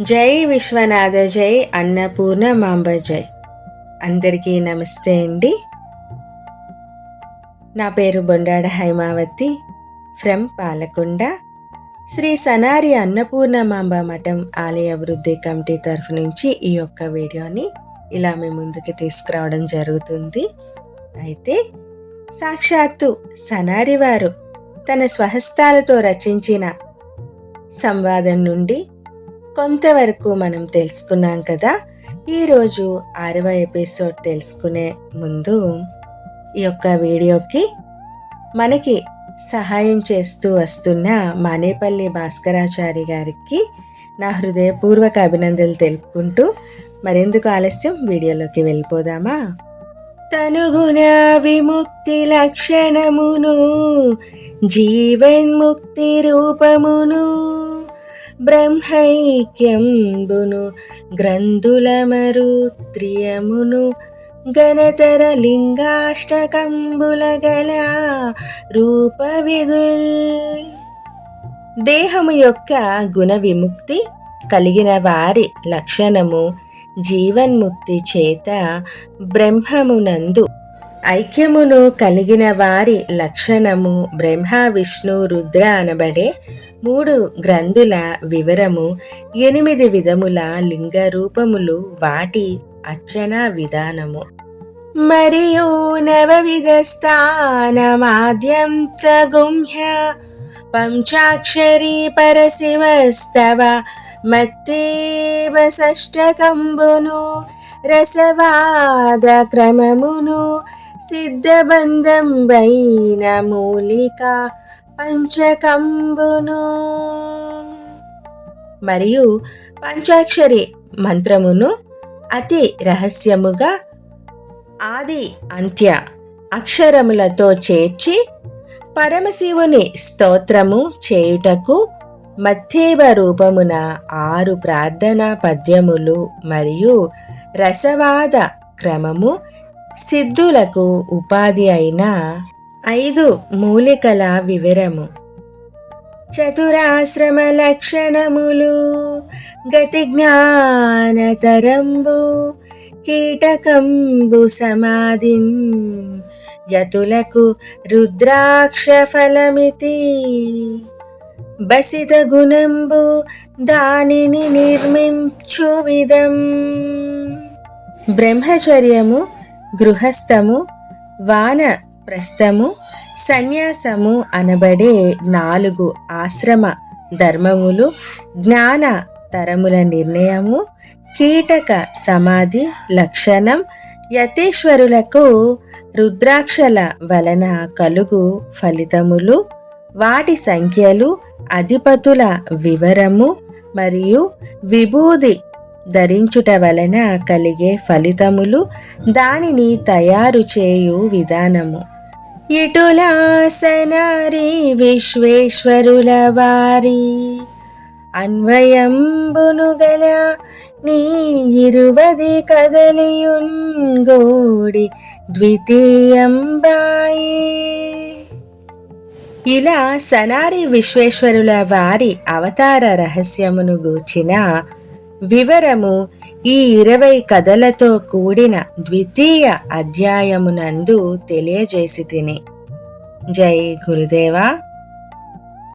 జై విశ్వనాథ జై అన్నపూర్ణ మాంబ జై. అందరికీ నమస్తే అండి. నా పేరు బొండాడ హైమావతి ఫ్రమ్ పాలకొండ. శ్రీ సనారి అన్నపూర్ణ మాంబ మఠం ఆలయ అభివృద్ధి కమిటీ తరఫు నుంచి ఈ యొక్క వీడియోని ఇలా మీ ముందుకు తీసుకురావడం జరుగుతుంది. అయితే సాక్షాత్తు సనారి వారు తన స్వహస్తాలతో రచించిన సంవాదం నుండి కొంతవరకు మనం తెలుసుకున్నాం కదా ఈరోజు ఆరవ ఎపిసోడ్ తెలుసుకునే ముందు ఈ యొక్క వీడియోకి మనకి సహాయం చేస్తూ వస్తున్న మానేపల్లి భాస్కరాచారి గారికి నా హృదయపూర్వక అభినందనలు తెలుపుకుంటూ మరెందుకు ఆలస్యం? వీడియోలోకి వెళ్ళిపోదామా? తనుగుణ విముక్తి లక్షణమును జీవన్ముక్తి రూపమును బ్రహ్మైక్యంబును గ్రంథులమరు త్రియమును గణతర లింగాష్టకంబుల గల రూపవిధుల్ దేహము యొక్క గుణ విముక్తి కలిగిన వారి లక్షణము జీవన్ముక్తి చేత బ్రహ్మమునందు ఐక్యమును కలిగిన వారి లక్షణము బ్రహ్మ విష్ణు రుద్ర అనబడే మూడు గ్రంథుల వివరము ఎనిమిది విధముల లింగ రూపములు వాటి అర్చన విధానము. మరియు నవవిధ స్థానమాద్యంత గుంహ్య పంచాక్షరీ పరశివస్తవ మత్తేవ షష్టకంబును రసవాద క్రమమును సిద్ధబంధం వైన మూలిక పంచకంబును. మరియు పంచాక్షరి మంత్రమును అతి రహస్యముగా ఆది అంత్య అక్షరములతో చేర్చి పరమశివుని స్తోత్రము చేయుటకు మధ్యేవ రూపమున ఆరు ప్రార్థనా పద్యములు మరియు రసవాద క్రమము సిద్ధులకు ఉపాధి అయిన ఐదు మూలికల వివరము. చతురాశ్రమ లక్షణములు గతి జ్ఞానతరంబు కీటకంబు సమాధిం యతులకు రుద్రాక్ష ఫలమితి. బసిత గుణంబు దానిని నిర్మించు విధం. బ్రహ్మచర్యము గృహస్థము వాన ప్రస్థము సన్యాసము అనబడే నాలుగు ఆశ్రమ ధర్మములు జ్ఞాన తరముల నిర్ణయము కీటక సమాధి లక్షణం యతీశ్వరులకు రుద్రాక్షల వలన కలుగు ఫలితములు వాటి సంఖ్యలు అధిపతుల వివరము మరియు విభూది ధరించుట వలన కలిగే ఫలితములు దానిని తయారు చేయు విధానము. ఇటులాసనారి విశ్వేశ్వరుల వారి అన్వయంబునుగల నీ ఇరువది కదలియుంగోడి ద్వితీయంబాయి. ఇలా సనారి విశ్వేశ్వరుల వారి అవతార రహస్యమును గూర్చిన వివరము ఈ ఇరవై కథలతో కూడిన ద్వితీయ అధ్యాయమునందు తెలియజేసి తిని జై గురుదేవా.